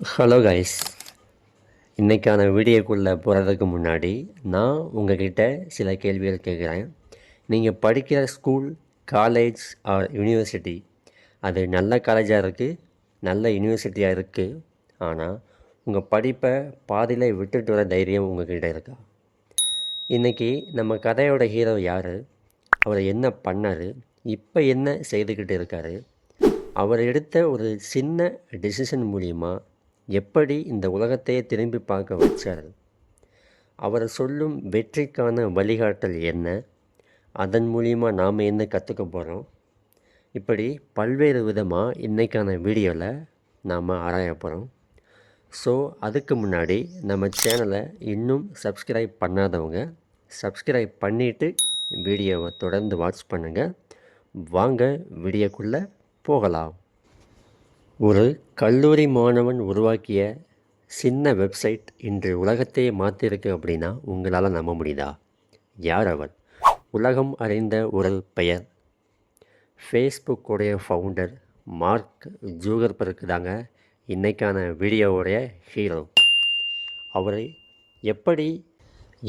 Hello guys இன்றைக்கான வீடியோக்குள்ளே போகிறதுக்கு முன்னாடி நான் உங்ககிட்ட சில கேள்விகள் கேட்குறேன். நீங்கள் படிக்கிற ஸ்கூல் காலேஜ் ஆர் யூனிவர்சிட்டி அது நல்ல காலேஜாக இருக்குது நல்ல யூனிவர்சிட்டியாக இருக்குது ஆனால் உங்கள் படிப்பை பாதியில் விட்டுட்டு வர தைரியம் உங்ககிட்ட இருக்கா? இன்றைக்கி நம்ம கதையோட ஹீரோ யார்? அவர் என்ன பண்ணார்? இப்போ என்ன செய்துக்கிட்டு இருக்காரு? அவர் எடுத்த ஒரு சின்ன டெசிஷன் மூலிமா எப்படி இந்த உலகத்தையே திரும்பி பார்க்க வச்சார்? அவர் சொல்லும் வெற்றிக்கான வழிகாட்டல் என்ன? அதன் மூலிமா நாம் என்ன கற்றுக்க போகிறோம் இப்படி பல்வேறு விதமாக இன்றைக்கான வீடியோவில் நாம் ஆராய போகிறோம் ஸோ அதுக்கு முன்னாடி நம்ம சேனலை இன்னும் சப்ஸ்கிரைப் பண்ணாதவங்க சப்ஸ்கிரைப் பண்ணிவிட்டு வீடியோவை தொடர்ந்து வாட்ச் பண்ணுங்கள் வாங்க வீடியோக்குள்ளே போகலாம். ஒரு கல்லூரி மாணவன் உருவாக்கிய சின்ன வெப்சைட் இன்று உலகத்தையே மாற்றிருக்கு அப்படின்னா உங்களால் நம்ப முடியுதா? யார் அவர் உலகம் அறிந்த ஒரு பெயர். ஃபேஸ்புக்குடைய ஃபவுண்டர் மார்க் ஜூகர்பருக்கு தாங்க இன்றைக்கான வீடியோவுடைய ஹீரோ அவரை எப்படி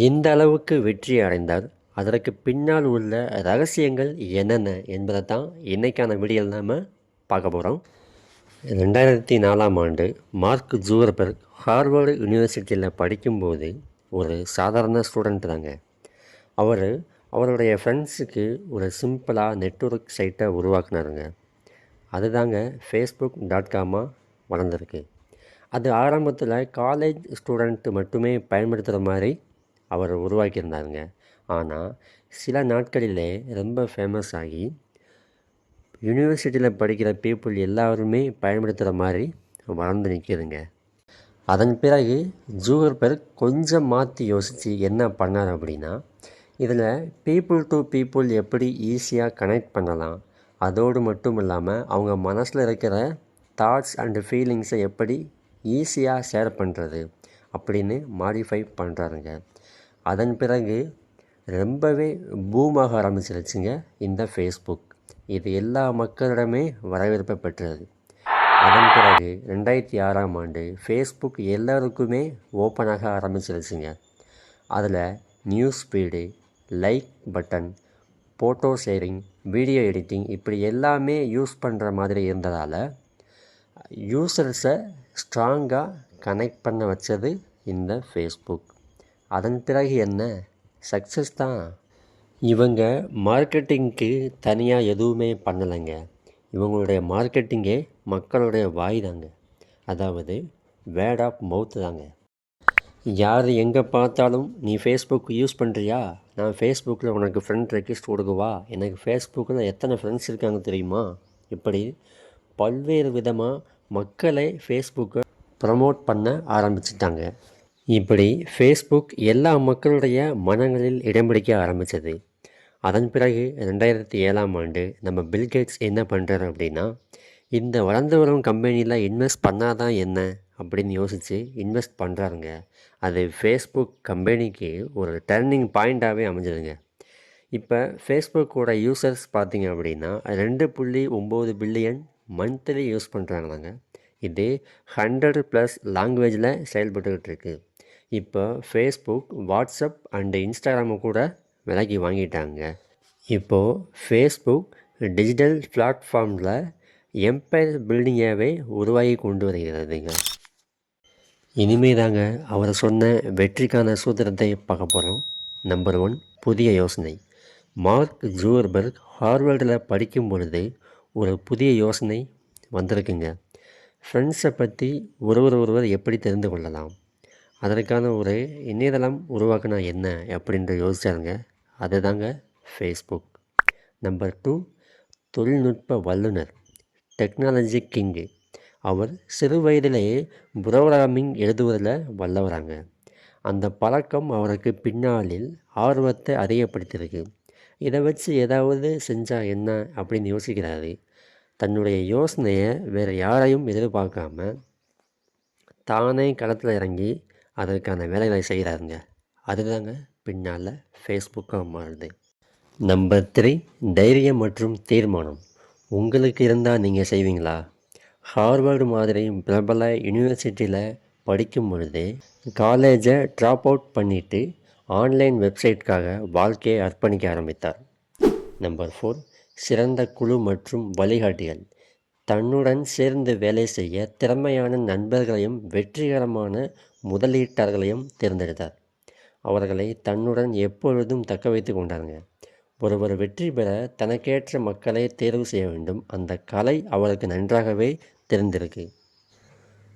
இந்த அளவுக்கு வெற்றி அடைந்தார்? அதற்கு பின்னால் உள்ள ரகசியங்கள் என்னென்ன என்பதை தான் இன்றைக்கான வீடியோவில் நாம் பார்க்க போகிறோம் ரெண்டாயிரத்தி நாலாம் ஆண்டு மார்க் ஜூகர்பர்க் ஹார்வர்டு யூனிவர்சிட்டியில் படிக்கும்போது ஒரு சாதாரண ஸ்டூடெண்ட் தாங்க. அவர் அவருடைய ஃப்ரெண்ட்ஸுக்கு ஒரு சிம்பிளாக நெட்ஒர்க் சைட்டை உருவாக்குனாருங்க. அதுதாங்க ஃபேஸ்புக் டாட் காமாக வளர்ந்துருக்கு. அது ஆரம்பத்தில் காலேஜ் ஸ்டூடெண்ட் மட்டுமே பயன்படுத்துகிற மாதிரி அவர் உருவாக்கியிருந்தாருங்க. ஆனால் சில நாட்களிலே ரொம்ப ஃபேமஸ் ஆகி யூனிவர்சிட்டியில் படிக்கிற பீப்புள் எல்லாருமே பயன்படுத்துகிற மாதிரி வளர்ந்து நிற்கிதுங்க அதன் பிறகு ஜூகர்பர்க் கொஞ்சம் மாற்றி யோசித்து என்ன பண்ணார் அப்படின்னா இதில் பீப்புள் டு பீப்புள் எப்படி ஈஸியாக கனெக்ட் பண்ணலாம் அதோடு மட்டும் இல்லாமல் அவங்க மனசில் இருக்கிற தாட்ஸ் அண்டு ஃபீலிங்ஸை எப்படி ஈஸியாக ஷேர் பண்ணுறது அப்படின்னு மாடிஃபை பண்ணுறாருங்க அதன் பிறகு ரொம்பவே பூமாக ஆரம்பிச்சிருச்சுங்க இந்த ஃபேஸ்புக் இது எல்லா மக்களிடமே வரவேற்பை பெற்றது. அதன் பிறகு ரெண்டாயிரத்தி ஆறாம் ஆண்டு ஃபேஸ்புக் எல்லோருக்குமே ஓப்பனாக ஆரம்பிச்சிருச்சுங்க. அதில் news feed like button photo sharing video editing இப்படி எல்லாமே யூஸ் பண்ணுற மாதிரி இருந்ததால் யூசர்ஸை ஸ்ட்ராங்காக கனெக்ட் பண்ண வச்சது இந்த ஃபேஸ்புக் அதன் பிறகு என்ன? சக்ஸஸ் தான் இவங்க மார்க்கெட்டிங்க்கு தனியாக எதுவுமே பண்ணலைங்க. இவங்களுடைய மார்க்கெட்டிங்கே மக்களுடைய வாய் தாங்க அதாவது வேர்ட் ஆஃப் மவுத் தாங்க. யார் எங்கே பார்த்தாலும் நீ ஃபேஸ்புக் யூஸ் பண்ணுறியா நான் ஃபேஸ்புக்கில் உனக்கு ஃப்ரெண்ட் ரெக்வெஸ்ட் கொடுக்குவா? எனக்கு ஃபேஸ்புக்கில் எத்தனை ஃப்ரெண்ட்ஸ் இருக்காங்க தெரியுமா? இப்படி பல்வேறு விதமாக மக்களை ஃபேஸ்புக்கை ப்ரமோட் பண்ண ஆரம்பிச்சிட்டாங்க. இப்படி ஃபேஸ்புக் எல்லா மக்களுடைய மனங்களில் இடம் பிடிக்க ஆரம்பித்தது அதன் பிறகு ரெண்டாயிரத்தி ஏழாம் ஆண்டு நம்ம பில்கேட்ஸ் என்ன பண்ணுறாரு அப்படின்னா இந்த வளர்ந்து வரும் கம்பெனியில் இன்வெஸ்ட் பண்ணாதான் என்ன அப்படின்னு யோசித்து இன்வெஸ்ட் பண்ணுறாருங்க அது ஃபேஸ்புக் கம்பெனிக்கு ஒரு டர்னிங் பாயிண்ட்டாகவே அமைஞ்சிருங்க. இப்போ ஃபேஸ்புக்கோட யூசர்ஸ் பார்த்தீங்க அப்படின்னா ரெண்டு புள்ளி ஒம்பது பில்லியன் மந்த்லி யூஸ் பண்ணுறாங்களாங்க இது ஹண்ட்ரட் ப்ளஸ் லாங்குவேஜில் செயல்பட்டுக்கிட்டு இருக்குது இப்போ ஃபேஸ்புக் வாட்ஸ்அப் அண்டு இன்ஸ்டாகிராமை கூட விலைக்கு வாங்கிட்டாங்க. இப்போது ஃபேஸ்புக் டிஜிட்டல் பிளாட்ஃபார்மில் எம்பையர் பில்டிங்காகவே உருவாகி கொண்டு வருகிறதுங்க. இனிமே தாங்க அவர் சொன்ன வெற்றிக்கான சூத்திரத்தை பார்க்க போகிறோம் நம்பர் ஒன் புதிய யோசனை. மார்க் ஜூவர்பர்க் ஹார்வர்டில் படிக்கும் பொழுது ஒரு புதிய யோசனை வந்திருக்குங்க. ஃப்ரெண்ட்ஸை பற்றி ஒருவர் ஒருவர் எப்படி தெரிந்து கொள்ளலாம்? அதற்கான ஒரு இணையதளம் உருவாக்கினா என்ன அப்படின்ற யோசிச்சாருங்க. அதுதாங்க ஃபேஸ்புக் நம்பர் டூ தொழில்நுட்ப வல்லுநர் டெக்னாலஜி கிங்கு அவர் சிறு வயதிலேயே புரோகிராமிங் எழுதுவதில் வல்லவராங்க. அந்த பழக்கம் அவருக்கு பின்னாளில் ஆர்வத்தை அதிகப்படுத்தியிருக்கு. இதை வச்சு ஏதாவது செஞ்சால் என்ன அப்படின்னு யோசிக்கிறாரு. தன்னுடைய யோசனையை வேறு யாரையும் எதிர்பார்க்காம தானே களத்தில் இறங்கி அதற்கான வேலைகளை செய்கிறாருங்க. அதுதாங்க பின்னால் ஃபேஸ்புக்காக மாறுது. நம்பர் த்ரீ தைரியம் மற்றும் தீர்மானம். உங்களுக்கு இருந்தால் நீங்கள் செய்வீங்களா? ஹார்வர்டு மாதிரி பிரபல யூனிவர்சிட்டியில் படிக்கும் பொழுது காலேஜை ட்ராப் அவுட் பண்ணிவிட்டு ஆன்லைன் வெப்சைட்காக வாழ்க்கையை அர்ப்பணிக்க ஆரம்பித்தார். நம்பர் ஃபோர் சிறந்த குழு மற்றும் வழிகாட்டிகள். தன்னுடன் சேர்ந்து வேலை செய்ய திறமையான நண்பர்களையும் வெற்றிகரமான முதலீட்டாளர்களையும் தேர்ந்தெடுத்தார். அவர்களை தன்னுடன் எப்பொழுதும் தக்க வைத்து கொண்டாருங்க. ஒருவர் வெற்றி பெற தனக்கேற்ற மக்களை தேர்வு செய்ய வேண்டும். அந்த கலை அவருக்கு நன்றாகவே தெரிந்திருக்கு.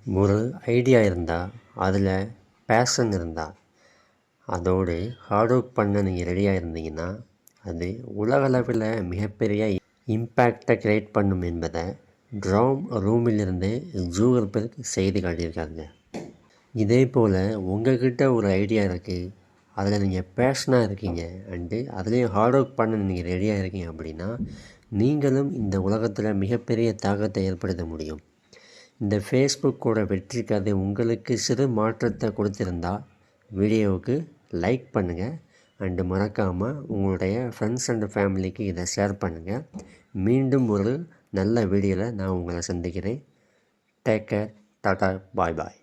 ஒரு ஐடியா இருந்தால் அதில் பேஷன் இருந்தால் அதோடு ஹார்ட் ஒர்க் பண்ண நீங்கள் ரெடியாக இருந்தீங்கன்னா அது உலகளவில் மிகப்பெரிய இம்பேக்டை க்ரியேட் பண்ணும் என்பதை ட்ராம் ரூமிலிருந்து ஜூகர்பெர்க் செய்து காட்டியிருக்காங்க. இதே போல் உங்கள்கிட்ட ஒரு ஐடியா இருக்குது அதில் நீங்கள் பேஷனாக இருக்கீங்க அண்டு அதுலேயும் ஹார்ட் ஒர்க் பண்ண நீங்கள் ரெடியாக இருக்கீங்க அப்படின்னா நீங்களும் இந்த உலகத்தில் மிகப்பெரிய தாக்கத்தை ஏற்படுத்த முடியும். இந்த ஃபேஸ்புக்கோட வெற்றி கதை உங்களுக்கு சிறு மாற்றத்தை கொடுத்துருந்தா வீடியோவுக்கு லைக் பண்ணுங்கள் அண்டு மறக்காமல் உங்களுடைய ஃப்ரெண்ட்ஸ் அண்ட் ஃபேமிலிக்கு இதை ஷேர் பண்ணுங்கள் மீண்டும் ஒரு நல்ல வீடியோவில் நான் உங்களை சந்திக்கிறேன். Take care tata bye bye